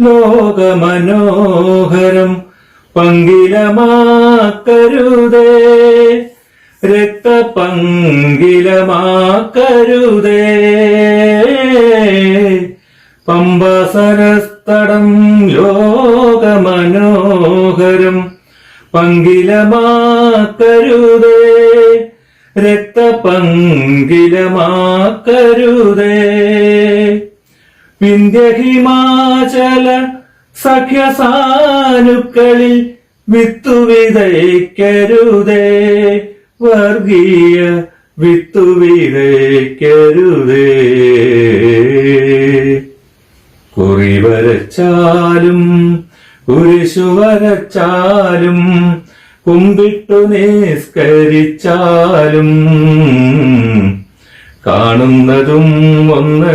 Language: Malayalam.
ലോകമനോഹരം പങ്കിലമാക്കരുതേ. രക്തപങ്കിലമാക്കരുതേ. പമ്പാസരസ്തടം ലോകമനോഹരം പങ്കിലമാക്കരുതേ. രക്തപങ്കിലമാക്കരുതേ. വിന്ധ്യഹിമാചല സഖ്യസാനുക്കളിൽ വിത്തു വിതയ്ക്കരുതേ വർഗീയ വിത്തു വിതയ്ക്കരുതേ കുറി വരച്ചാലും കുരിശു വരച്ചാലും കുമ്പിട്ടു നിസ്കരിച്ചാലും കാണുന്നതും ഒന്ന്